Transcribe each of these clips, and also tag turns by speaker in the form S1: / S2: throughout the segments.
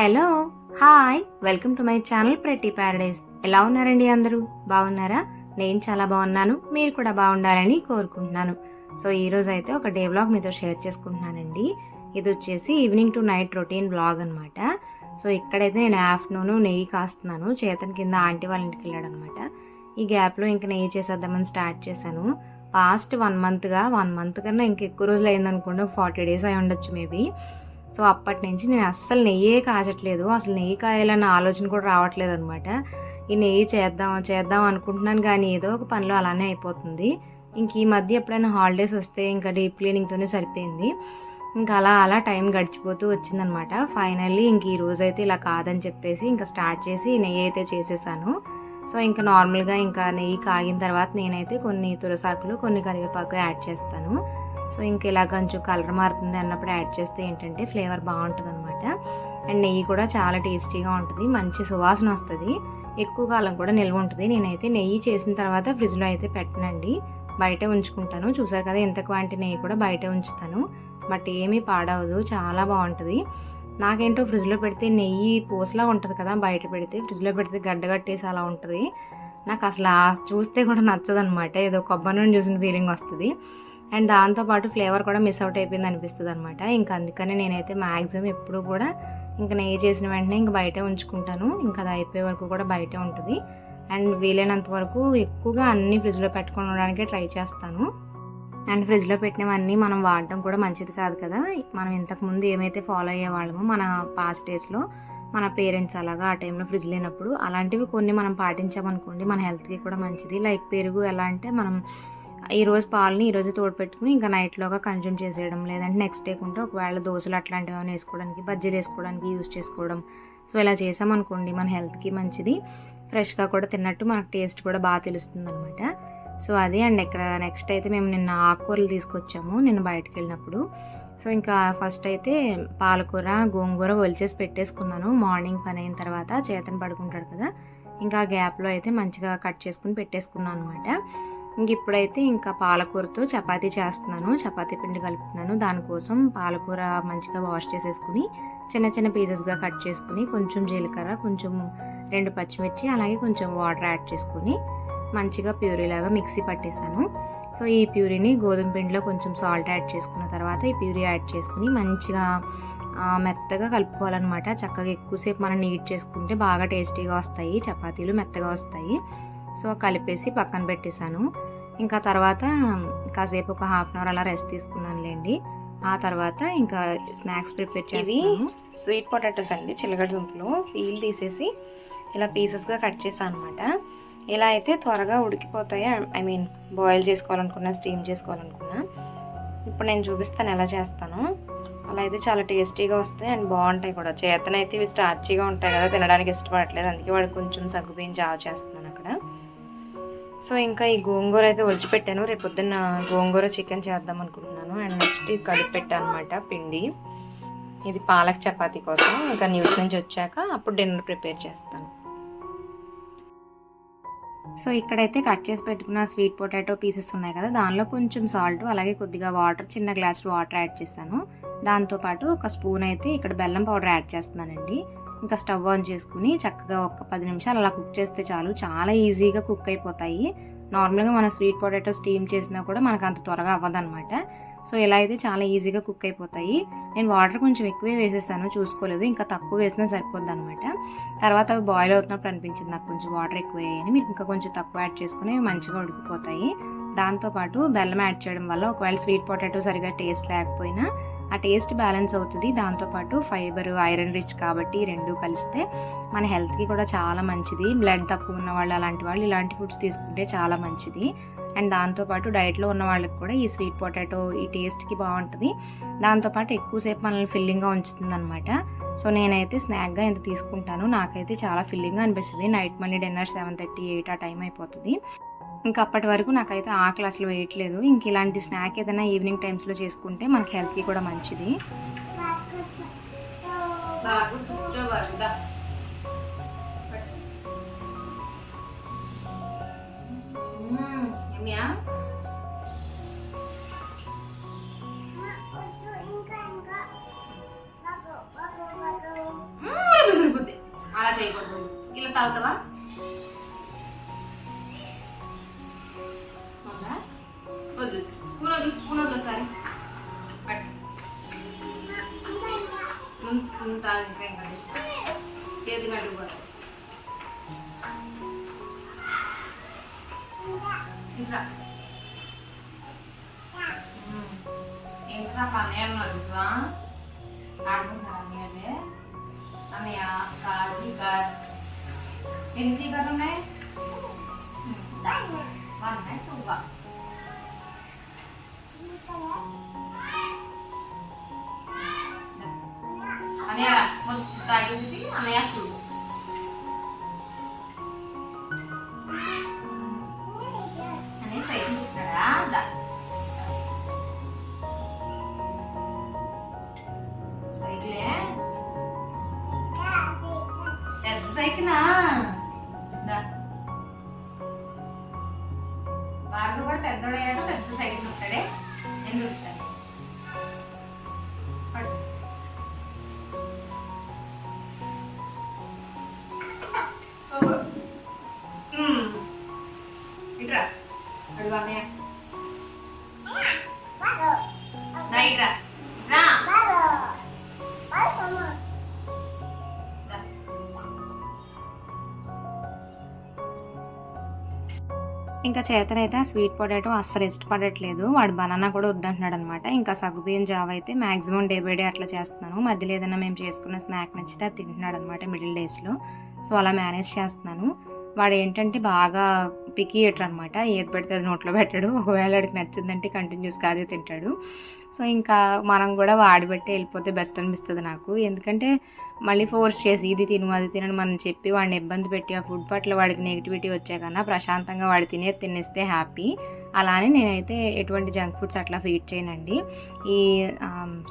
S1: Hello hi welcome to my channel pretty paradise. ఎలా ఉన్నారండి అందరూ? బాగున్నారా? నేను చాలా బాగున్నాను మీరు కూడా బాగుండాలని కోరుకుంటున్నాను. సో ఈ రోజు అయితే ఒక డే బ్లాగ్ మీతో షేర్ చేసుకుంటున్నానండి. ఇది వచ్చేసి evening to night routine vlog అనమాట సో ఇక్కడైతే నేను ఆఫ్టర్నూన్ నెయ్యి కాస్తున్నాను చేతన్ కింద ఆంటీ వాళ్ళ ఇంటికి వెళ్ళాడు అనమాట ఈ గ్యాప్లో ఇంకా నెయ్యి చేసేద్దామని స్టార్ట్ చేశాను. పాస్ట్ వన్ మంత్గా వన్ మంత్ కన్నా ఇంకా ఎక్కువ రోజులు అయిందనుకోండి ఒక ఫార్టీ డేస్ అయి ఉండొచ్చు మేబీ. సో అప్పటి నుంచి నేను అస్సలు నెయ్యే కాచట్లేదు. అసలు నెయ్యి కాయాలన్న ఆలోచన కూడా రావట్లేదు అనమాట ఈ నెయ్యి చేద్దాం చేద్దాం అనుకుంటున్నాను కానీ ఏదో ఒక పనిలో అలానే అయిపోతుంది. ఇంక ఈ మధ్య ఎప్పుడైనా హాలిడేస్ వస్తే ఇంకా డీప్ క్లీనింగ్తోనే సరిపోయింది. ఇంకా అలా అలా టైం గడిచిపోతూ వచ్చిందనమాట ఫైనల్లీ ఇంక ఈ రోజు అయితే ఇలా కాదని చెప్పేసి ఇంకా స్టార్ట్ చేసి నెయ్యి అయితే చేసేసాను. సో ఇంకా నార్మల్గా ఇంకా నెయ్యి కాగిన తర్వాత నేనైతే కొన్ని తులసాకులు కొన్ని కరివేపాకు యాడ్ చేస్తాను. సో ఇంక ఇలా కొంచెం కలర్ మారుతుంది అన్నప్పుడు యాడ్ చేస్తే ఏంటంటే ఫ్లేవర్ బాగుంటుంది అనమాట అండ్ నెయ్యి కూడా చాలా టేస్టీగా ఉంటుంది మంచి సువాసన వస్తుంది. ఎక్కువ కాలం కూడా నిల్వ ఉంటుంది. నేనైతే నెయ్యి చేసిన తర్వాత ఫ్రిడ్జ్లో అయితే పెట్టనండి. బయటే ఉంచుకుంటాను. చూసారు కదా ఎంత క్వాంటిటీ నెయ్యి కూడా బయట ఉంచుతాను. బట్ ఏమీ పాడవదు. చాలా బాగుంటుంది. నాకేంటో ఫ్రిడ్జ్లో పెడితే నెయ్యి పూసలా ఉంటుంది కదా బయట పెడితే ఫ్రిడ్జ్లో పెడితే గడ్డ కట్టేసి అలా ఉంటుంది. నాకు అసలు చూస్తే కూడా నచ్చదనమాట ఏదో కొబ్బరి నుండి చూసిన ఫీలింగ్ వస్తుంది. అండ్ దాంతోపాటు ఫ్లేవర్ కూడా మిస్ అవుట్ అయిపోయింది అనిపిస్తుంది అనమాట ఇంకా అందుకని నేనైతే మ్యాక్సిమం ఎప్పుడు కూడా ఇంకా నెయ్యి చేసిన వెంటనే ఇంకా బయటే ఉంచుకుంటాను. ఇంకా అది అయిపోయే వరకు కూడా బయటే ఉంటుంది. అండ్ వీలైనంత వరకు ఎక్కువగా అన్ని ఫ్రిడ్జ్లో పెట్టుకొని ఉండడానికే ట్రై చేస్తాను. అండ్ ఫ్రిడ్జ్లో పెట్టినవన్నీ మనం వాడడం కూడా మంచిది కాదు కదా. మనం ఇంతకుముందు ఏమైతే ఫాలో అయ్యే వాళ్ళమో మన పాస్ట్ డేస్లో మన పేరెంట్స్ అలాగా ఆ టైంలో ఫ్రిడ్జ్ లేనప్పుడు అలాంటివి కొన్ని మనం పాటించామనుకోండి మన హెల్త్కి కూడా మంచిది. లైక్ పెరుగు ఎలా అంటే మనం ఈరోజు పాలని ఈరోజు రోజు తోడు పెట్టుకుని ఇంకా నైట్లోగా కన్జ్యూమ్ చేసేయడం లేదంటే నెక్స్ట్ డే కుంటే ఒకవేళ దోశలు అట్లాంటివి ఏమైనా వేసుకోవడానికి బజ్జీలు వేసుకోవడానికి యూస్ చేసుకోవడం. సో ఇలా చేసామనుకోండి మన హెల్త్కి మంచిది. ఫ్రెష్గా కూడా తిన్నట్టు మనకు టేస్ట్ కూడా బాగా తెలుస్తుంది అనమాట సో అదే అండ్ ఇక్కడ నెక్స్ట్ అయితే మేము నిన్న ఆకుకూరలు తీసుకొచ్చాము నిన్న బయటకు వెళ్ళినప్పుడు. సో ఇంకా ఫస్ట్ అయితే పాలకూర గోంగూర ఒలిచేసి పెట్టేసుకున్నాను. మార్నింగ్ పని అయిన తర్వాత చేతను పడుకుంటాడు కదా. ఇంకా గ్యాప్లో అయితే మంచిగా కట్ చేసుకుని పెట్టేసుకున్నాను అనమాట ఇంక ఇప్పుడైతే ఇంకా పాలకూరతో చపాతీ చేస్తున్నాను. చపాతీ పిండి కలుపుతున్నాను. దానికోసం పాలకూర మంచిగా వాష్ చేసేసుకుని చిన్న చిన్న పీసెస్గా కట్ చేసుకుని కొంచెం జీలకర్ర కొంచెం రెండు పచ్చిమిర్చి అలాగే కొంచెం వాటర్ యాడ్ చేసుకుని మంచిగా ప్యూరీ లాగా మిక్సీ పట్టేశాను. సో ఈ ప్యూరీని గోధుమ పిండిలో కొంచెం సాల్ట్ యాడ్ చేసుకున్న తర్వాత ఈ ప్యూరీ యాడ్ చేసుకుని మంచిగా మెత్తగా కలుపుకోవాలన్నమాట. చక్కగా ఎక్కువసేపు మనం నీట్ చేసుకుంటే బాగా టేస్టీగా వస్తాయి. చపాతీలు మెత్తగా వస్తాయి. సో కలిపేసి పక్కన పెట్టేశాను. ఇంకా తర్వాత కాసేపు ఒక హాఫ్ అన్ అవర్ అలా రెస్ట్ తీసుకున్నానులేండి. ఆ తర్వాత ఇంకా స్నాక్స్ ప్రిపేర్ చేసి స్వీట్ పొటాటోస్ అండి చిలగడ దుంపలు. పీల్ తీసేసి ఇలా పీసెస్గా కట్ చేశాను అనమాట ఇలా అయితే త్వరగా ఉడికిపోతాయి. ఐ మీన్ బాయిల్ చేసుకోవాలనుకున్నా స్టీమ్ చేసుకోవాలనుకున్నా. ఇప్పుడు నేను చూపిస్తాను ఎలా చేస్తాను. అలా అయితే చాలా టేస్టీగా వస్తాయి అండ్ బాగుంటాయి కూడా. చేతనైతే ఇవి స్టార్చీగా ఉంటాయి కదా తినడానికి ఇష్టపడట్లేదు. అందుకే వాడు కొంచెం సగ్గుబియ్యం జావ చేస్తున్నాను. సో ఇంకా ఈ గోంగూర అయితే ఒలిచిపెట్టాను రేపు పొద్దున్న గోంగూర చికెన్ చేద్దాం అనుకుంటున్నాను. అండ్ నెక్స్ట్ కలిపి పెట్టాను అనమాట పిండి. ఇది పాలక్ చపాతీ కోసం. ఇంకా న్యూస్ నుంచి వచ్చాక అప్పుడు డిన్నర్ ప్రిపేర్ చేస్తాను. సో ఇక్కడైతే కట్ చేసి పెట్టుకున్న స్వీట్ పొటాటో పీసెస్ ఉన్నాయి కదా దానిలో కొంచెం సాల్ట్ అలాగే కొద్దిగా వాటర్ చిన్న గ్లాస్ వాటర్ యాడ్ చేస్తాను. దాంతోపాటు ఒక స్పూన్ అయితే ఇక్కడ బెల్లం పౌడర్ యాడ్ చేస్తున్నానండి. ఇంకా స్టవ్ ఆన్ చేసుకుని చక్కగా ఒక పది నిమిషాలు అలా కుక్ చేస్తే చాలు. చాలా ఈజీగా కుక్ అయిపోతాయి. నార్మల్గా మన స్వీట్ పొటాటో స్టీమ్ చేసినా కూడా మనకు అంత త్వరగా అవ్వదన్నమాట. సో ఇలా అయితే చాలా ఈజీగా కుక్ అయిపోతాయి. నేను వాటర్ కొంచెం ఎక్కువే వేసేసాను చూసుకోలేదు. ఇంకా తక్కువ వేసినా సరిపోద్ది అనమాట తర్వాత అవి బాయిల్ అవుతున్నప్పుడు అనిపించింది నాకు కొంచెం వాటర్ ఎక్కువ అయ్యాయని మీరు ఇంకా కొంచెం తక్కువ యాడ్ చేసుకుని మంచిగా ఉడికిపోతాయి. దాంతోపాటు బెల్లం యాడ్ చేయడం వల్ల ఒకవేళ స్వీట్ పొటాటో సరిగా టేస్ట్ లేకపోయినా ఆ టేస్ట్ బ్యాలెన్స్ అవుతుంది. దాంతోపాటు ఫైబర్ ఐరన్ రిచ్ కాబట్టి రెండు కలిస్తే మన హెల్త్కి కూడా చాలా మంచిది. బ్లడ్ తక్కువ ఉన్న వాళ్ళు అలాంటి వాళ్ళు ఇలాంటి ఫుడ్స్ తీసుకుంటే చాలా మంచిది. అండ్ దాంతోపాటు డైట్లో ఉన్న వాళ్ళకి కూడా ఈ స్వీట్ పొటాటో ఈ టేస్ట్కి బాగుంటుంది. దాంతోపాటు ఎక్కువసేపు మనల్ని ఫిల్లింగ్గా ఉంచుతుంది అనమాట సో నేనైతే స్నాక్గా ఇంత తీసుకుంటాను. నాకైతే చాలా ఫిల్లింగ్గా అనిపిస్తుంది. నైట్ మళ్ళీ డిన్నర్ సెవెన్ థర్టీ ఎయిట్ ఆ టైం అయిపోతుంది. ఇంకా అప్పటి వరకు నాకైతే ఆకలి అసలు వేయట్లేదు ఇంక ఇలాంటి స్నాక్ ఏదైనా ఈవినింగ్ టైమ్స్లో చేసుకుంటే మనకి హెల్త్కి కూడా మంచిది. తాగుతావా? స్పూన్ వద్దు స్పూన్ వద్దు సరే పట్టు ముందు చేతి గడ్డు కూడా. ఇంకా. ఇంకా పన్నయ్య తెలుసా ఆడుకుంటారు అన్నయ్య కార్ ఎన్ని ఉన్నాయి వన్ టూ అన్నయ్య మొత్తం తాగేసి అన్నయ్య చూడు అన్నయ్య ఇంకా చేతనైతే ఆ స్వీట్ పొటాటో అస్సలు ఇష్టపడట్లేదు. వాడు బనానా కూడా వద్దంటున్నాడు అనమాట ఇంకా సగ్గుబియ్యం జావ అయితే మాక్సిమం డే బై డే అట్లా చేస్తున్నాను. మధ్యలో ఏదైనా మేము చేసుకున్న స్నాక్ నచ్చితే అది తింటున్నాడు అనమాట మిడిల్ డేస్లో. సో అలా మేనేజ్ చేస్తున్నాను. వాడు ఏంటంటే బాగా పికి అనమాట ఏది పెడితే అది నోట్లో పెట్టాడు. ఒకవేళ వాడికి నచ్చిందంటే కంటిన్యూస్గా అదే తింటాడు. సో ఇంకా మనం కూడా వాడి బట్టి వెళ్ళిపోతే బెస్ట్ అనిపిస్తుంది నాకు. ఎందుకంటే మళ్ళీ ఫోర్స్ చేసి ఇది తిను అది తినని మనం చెప్పి వాడిని ఇబ్బంది పెట్టి ఆ ఫుడ్ పట్ల వాడికి నెగిటివిటీ వచ్చే కన్నా ప్రశాంతంగా వాడు తినే తినేస్తే హ్యాపీ. అలానే నేనైతే ఎటువంటి జంక్ ఫుడ్స్ అట్లా ఫీడ్ చేయనండి. ఈ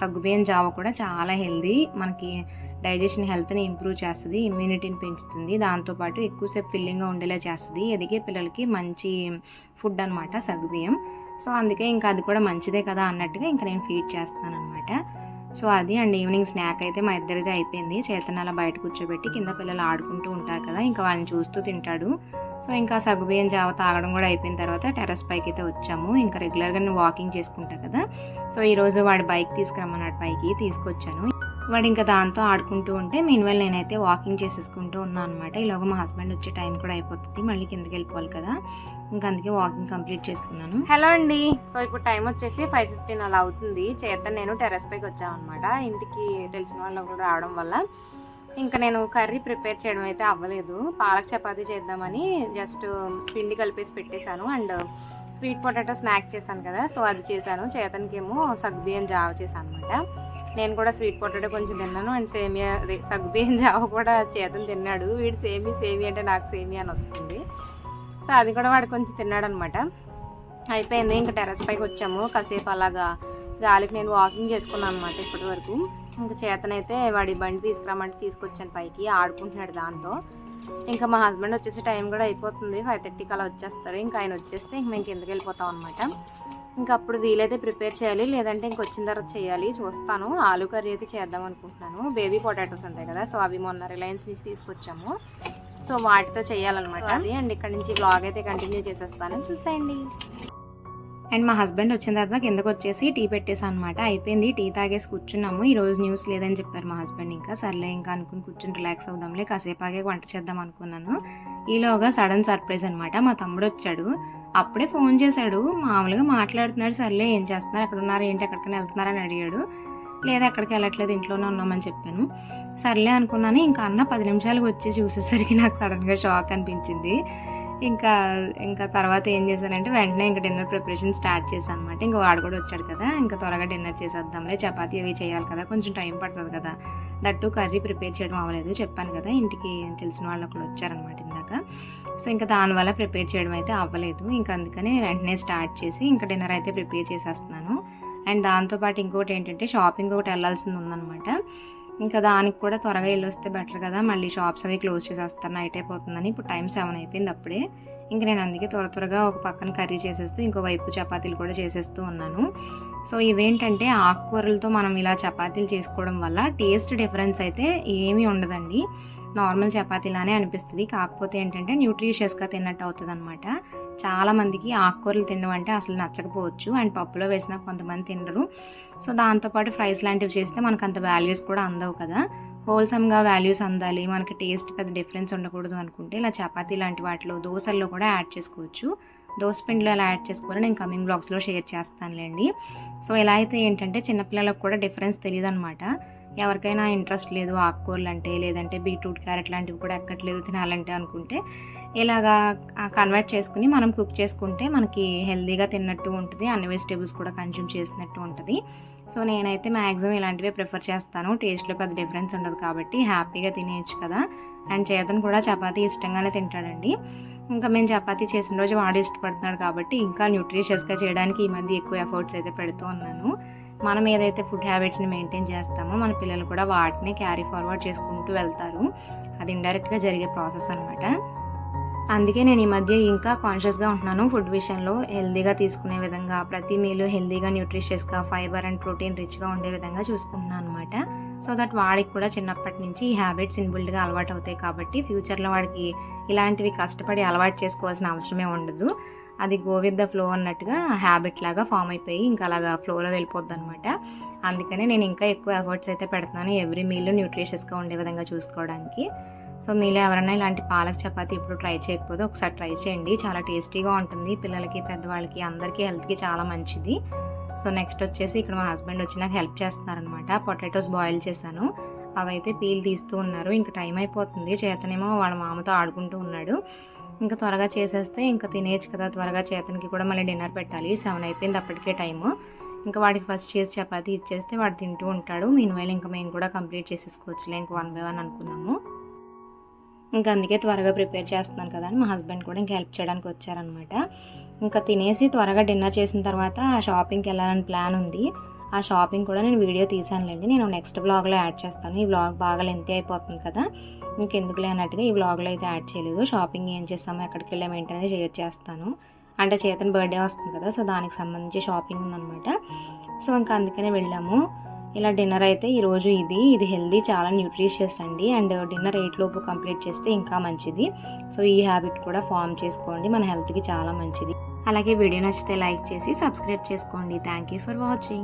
S1: సగ్గుబియ్యం జావ కూడా చాలా హెల్దీ. మనకి డైజెషన్ హెల్త్ని ఇంప్రూవ్ చేస్తుంది ఇమ్యూనిటీని పెంచుతుంది దాంతోపాటు ఎక్కువసేపు ఫిల్లింగ్గా ఉండేలా చేస్తుంది ఎదిగే పిల్లలకి మంచి ఫుడ్ అనమాట సగ్గుబియ్యం. సో అందుకే ఇంకా అది కూడా మంచిదే కదా అన్నట్టుగా ఇంకా నేను ఫీడ్ చేస్తాను అనమాట సో అది అండ్ ఈవినింగ్ స్నాక్ అయితే మా ఇద్దరిది అయిపోయింది. చేతన అలా బయట కూర్చోబెట్టి కింద పిల్లలు ఆడుకుంటూ ఉంటారు కదా ఇంకా వాళ్ళని చూస్తూ తింటాడు. సో ఇంకా సగ్గుబియ్యం జావ తాగడం కూడా అయిపోయిన తర్వాత టెర్రస్ పైకి అయితే వచ్చాము. ఇంకా రెగ్యులర్గా నేను వాకింగ్ చేసుకుంటా కదా. సో ఈరోజు వాడి బైక్ తీసుకురమ్మన్నాడు పైకి తీసుకొచ్చాను. వాడు ఇంకా దాంతో ఆడుకుంటూ ఉంటే మీన్వల్ నేనైతే వాకింగ్ చేసేసుకుంటూ ఉన్నాను అనమాట ఇలాగ మా హస్బెండ్ వచ్చే టైం కూడా అయిపోతుంది. మళ్ళీ కిందకి వెళ్ళిపోవాలి కదా. ఇంకా అందుకే వాకింగ్ కంప్లీట్ చేసుకున్నాను. హలో అండి. సో ఇప్పుడు టైం వచ్చేసి ఫైవ్ ఫిఫ్టీన్ అలా అవుతుంది. చేత నేను టెర్రస్ పైకి వచ్చాను అనమాట ఇంటికి తెలిసిన వాళ్ళు ఒకరు రావడం వల్ల ఇంకా నేను కర్రీ ప్రిపేర్ చేయడం అయితే అవ్వలేదు. పాలక్ చపాతీ చేద్దామని జస్ట్ పిండి కలిపేసి పెట్టేశాను. అండ్ స్వీట్ పొటాటో స్నాక్ చేశాను కదా. సో అది చేశాను. చేతనికేమో సగ్బియం జావ చేశాను అనమాట నేను కూడా స్వీట్ పొటాటో కొంచెం తిన్నాను. అండ్ సేమియా అదే జావ కూడా చేతను తిన్నాడు. వీడు సేమి సేమి అంటే నాకు సేమి అని వస్తుంది. సో అది కూడా వాడు కొంచెం తిన్నాడు అనమాట అయిపోయింది. ఇంకా టెర్రస్ పైకి వచ్చాము. కాసేపు అలాగా గాలికి నేను వాకింగ్ చేసుకున్నాను అనమాట ఇప్పటి వరకు. ఇంకా చేతనైతే వాడి బండి తీసుకురామంటే తీసుకొచ్చాను పైకి. ఆడుకుంటున్నాడు దాంతో. ఇంకా మా హస్బెండ్ వచ్చేసి టైం కూడా అయిపోతుంది. ఫైవ్ థర్టీకి అలా వచ్చేస్తారు. ఇంకా ఆయన వచ్చేస్తే ఇంక మేము కిందకి వెళ్ళిపోతాం అనమాట. ఇంకా అప్పుడు వీలైతే ప్రిపేర్ చేయాలి లేదంటే ఇంక వచ్చిన తర్వాత చేయాలి. చూస్తాను. ఆలు కర్రీ అయితే చేద్దాం అనుకుంటున్నాను. బేబీ పొటాటోస్ ఉంటాయి కదా సో అవి మొన్న రిలయన్స్ నుంచి తీసుకొచ్చాము. సో వాటితో చేయాలన్నమాట. అది అండ్ ఇక్కడ నుంచి బ్లాగ్ అయితే కంటిన్యూ చేసేస్తాను. చూసేయండి. అండ్ మా హస్బెండ్ వచ్చిన తర్వాత కిందకు వచ్చేసి టీ పెట్టేసాను అనమాట అయిపోయింది. టీ తాగేసి కూర్చున్నాము. ఈ రోజు న్యూస్ లేదని చెప్పారు మా హస్బెండ్ ఇంకా. సర్లే ఇంకా అనుకుని కూర్చుని రిలాక్స్ అవుదాంలే. కాసేపు ఆగే వంట చేద్దాం అనుకున్నాను. ఈలోగా సడన్ సర్ప్రైజ్ అనమాట మా తమ్ముడు వచ్చాడు. అప్పుడే ఫోన్ చేశాడు. మామూలుగా మాట్లాడుతున్నాడు. సర్లే ఏం చేస్తున్నారు? ఎక్కడ ఉన్నారు ఏంటి? ఎక్కడికైనా వెళ్తున్నారని అడిగాడు. లేదా ఎక్కడికి వెళ్ళట్లేదు. ఇంట్లోనే ఉన్నామని చెప్పాను. సర్లే అనుకున్నాను. ఇంకా అన్న పది నిమిషాలకు వచ్చి చూసేసరికి నాకు సడన్గా షాక్ అనిపించింది. ఇంకా ఇంకా తర్వాత ఏం చేశానంటే వెంటనే ఇంకా డిన్నర్ ప్రిపరేషన్ స్టార్ట్ చేశాను అనమాట ఇంకా వాడు కూడా వచ్చాడు కదా ఇంకా త్వరగా డిన్నర్ చేసేద్దాంలే చపాతీ అవి చేయాలి కదా కొంచెం టైం పడుతుంది కదా. దట్టు కర్రీ ప్రిపేర్ చేయడం అవ్వలేదు చెప్పాను కదా ఇంటికి తెలిసిన వాళ్ళు ఒకళ్ళు వచ్చారనమాట ఇందాక. సో ఇంకా దానివల్ల ప్రిపేర్ చేయడం అయితే అవ్వలేదు. ఇంకా అందుకని వెంటనే స్టార్ట్ చేసి ఇంకా డిన్నర్ అయితే ప్రిపేర్ చేసేస్తున్నాను. అండ్ దాంతోపాటు ఇంకొకటి ఏంటంటే షాపింగ్ ఒకటి వెళ్ళాల్సింది ఉందన్నమాట. ఇంకా దానికి కూడా త్వరగా వెళ్ళి వస్తే బెటర్ కదా. మళ్ళీ షాప్స్ అవి క్లోజ్ చేసేస్తారు. నైట్ అయిపోతుందని ఇప్పుడు టైం సెవెన్ అయిపోయింది అప్పుడే. ఇంకా నేను అందుకే త్వర త్వరగా ఒక పక్కన కర్రీ చేసేస్తూ ఇంకో వైపు చపాతీలు కూడా చేసేస్తూ ఉన్నాను. సో ఇవేంటంటే ఆకుకూరలతో మనం ఇలా చపాతీలు చేసుకోవడం వల్ల టేస్ట్ డిఫరెన్స్ అయితే ఏమీ ఉండదండి. నార్మల్ చపాతీలానే అనిపిస్తుంది. కాకపోతే ఏంటంటే న్యూట్రిషియస్గా తిన్నట్టు అవుతుంది అనమాట చాలా మందికి ఆకుకూరలు తినడం అంటే అసలు నచ్చకపోవచ్చు. అండ్ పప్పులో వేసిన కొంతమంది తినరు. సో దాంతోపాటు ఫ్రైస్ లాంటివి చేస్తే మనకు అంత వాల్యూస్ కూడా అందవు కదా. హోల్సమ్గా వాల్యూస్ అందాలి. మనకి టేస్ట్ పెద్ద డిఫరెన్స్ ఉండకూడదు అనుకుంటే ఇలా చపాతీ లాంటి వాటిలో దోశల్లో కూడా యాడ్ చేసుకోవచ్చు. దోశ పిండిలో ఎలా యాడ్ చేసుకోవాలో నేను కమింగ్ బ్లాగ్స్లో షేర్ చేస్తానులేండి. సో ఎలా అయితే ఏంటంటే చిన్నపిల్లలకు కూడా డిఫరెన్స్ తెలియదు అనమాట ఎవరికైనా ఇంట్రెస్ట్ లేదు ఆకుకూరలు అంటే లేదంటే బీట్రూట్ క్యారెట్ లాంటివి కూడా ఎక్కట్లేదు తినాలంటే అనుకుంటే ఇలాగా కన్వర్ట్ చేసుకుని మనం కుక్ చేసుకుంటే మనకి హెల్తీగా తిన్నట్టు ఉంటుంది అన్ని వెజిటేబుల్స్ కూడా కన్జ్యూమ్ చేసినట్టు ఉంటుంది. సో నేనైతే మ్యాక్సిమం ఇలాంటివే ప్రిఫర్ చేస్తాను. టేస్ట్లో పెద్ద డిఫరెన్స్ ఉండదు కాబట్టి హ్యాపీగా తినేయచ్చు కదా. అండ్ చేతను కూడా చపాతీ ఇష్టంగానే తింటాడండి. ఇంకా మేము చపాతీ చేసిన రోజు వాడు ఇష్టపడుతున్నాడు కాబట్టి ఇంకా న్యూట్రిషియస్గా చేయడానికి ఈ మధ్య ఎక్కువ ఎఫర్ట్స్ అయితే పెడుతూ ఉన్నాను. మనం ఏదైతే ఫుడ్ హ్యాబిట్స్ని మెయింటైన్ చేస్తామో మన పిల్లలు కూడా వాటిని క్యారీ ఫార్వర్డ్ చేసుకుంటూ వెళ్తారు. అది ఇండైరెక్ట్గా జరిగే ప్రాసెస్ అనమాట అందుకే నేను ఈ మధ్య ఇంకా కాన్షియస్గా ఉంటున్నాను ఫుడ్ విషయంలో. హెల్దీగా తీసుకునే విధంగా ప్రతి మీలు హెల్దీగా న్యూట్రిషియస్గా ఫైబర్ అండ్ ప్రోటీన్ రిచ్గా ఉండే విధంగా చూసుకుంటున్నాను అనమాట సో దట్ వాడికి కూడా చిన్నప్పటి నుంచి ఈ హ్యాబిట్స్ ఇన్బుల్డ్గా అలవాటు అవుతాయి కాబట్టి ఫ్యూచర్లో వాడికి ఇలాంటివి కష్టపడి అలవాటు చేసుకోవాల్సిన అవసరమే ఉండదు. అది గో విత్ ద ఫ్లో అన్నట్టుగా హ్యాబిట్ లాగా ఫామ్ అయిపోయి ఇంకా అలాగా ఫ్లోలో వెళ్ళిపోద్ది అనమాట అందుకనే నేను ఇంకా ఎక్కువ ఎఫర్ట్స్ అయితే పెడుతున్నాను ఎవ్రీ మీల్ న్యూట్రిషియస్గా ఉండే విధంగా చూసుకోవడానికి. సో మీలో ఎవరైనా ఇలాంటి పాలక్ చపాతీ ఇప్పుడు ట్రై చేయకపోతే ఒకసారి ట్రై చేయండి. చాలా టేస్టీగా ఉంటుంది. పిల్లలకి పెద్దవాళ్ళకి అందరికీ హెల్త్కి చాలా మంచిది. సో నెక్స్ట్ వచ్చేసి ఇక్కడ మా హస్బెండ్ వచ్చి నాకు హెల్ప్ చేస్తున్నారనమాట పొటాటోస్ బాయిల్ చేశాను. అవైతే పీల్ తీస్తూ ఉన్నారు. ఇంకా టైం అయిపోతుంది. చేతనేమో వాళ్ళ మామతో ఆడుకుంటూ ఉన్నాడు. ఇంకా త్వరగా చేసేస్తే ఇంకా తినేయచ్చు కదా త్వరగా చేతనికి కూడా మళ్ళీ డిన్నర్ పెట్టాలి. సెవెన్ అయిపోయింది అప్పటికే టైము. ఇంకా వాడికి ఫస్ట్ చేసి చపాతి ఇచ్చేస్తే వాడు తింటూ ఉంటాడు. మీన్వైల్ ఇంకా మేము కూడా కంప్లీట్ చేసేసుకోవచ్చులే ఇంకా వన్ బై వన్ అనుకున్నాము. ఇంకా అందుకే త్వరగా ప్రిపేర్ చేస్తున్నాను కదా అని మా హస్బెండ్ కూడా ఇంకా హెల్ప్ చేయడానికి వచ్చారనమాట. ఇంకా తినేసి త్వరగా డిన్నర్ చేసిన తర్వాత షాపింగ్కి వెళ్ళాలని ప్లాన్ ఉంది. ఆ షాపింగ్ కూడా నేను వీడియో తీసానులేండి నేను నెక్స్ట్ బ్లాగ్లో యాడ్ చేస్తాను. ఈ బ్లాగ్ బాగా లెంతీ అయిపోతుంది కదా. ఇంకెందుకులే అన్నట్టుగా ఈ బ్లాగ్లో అయితే యాడ్ చేయలేదు. షాపింగ్ ఏం చేస్తామో ఎక్కడికి వెళ్ళాము ఏంటనేది షేర్ చేస్తాను. అంటే చేతన్ బర్త్డే వస్తుంది కదా సో దానికి సంబంధించి షాపింగ్ ఉందన్నమాట. సో ఇంకా అందుకనే వెళ్ళాము. ఇలా డిన్నర్ అయితే ఈరోజు ఇది. ఇది హెల్దీ చాలా న్యూట్రిషియస్ అండి. అండ్ డిన్నర్ ఎయిట్ లోపు కంప్లీట్ చేస్తే ఇంకా మంచిది. సో ఈ హ్యాబిట్ కూడా ఫామ్ చేసుకోండి. మన హెల్త్కి చాలా మంచిది. అలాగే వీడియో నచ్చితే లైక్ చేసి సబ్స్క్రైబ్ చేసుకోండి. Thank you for watching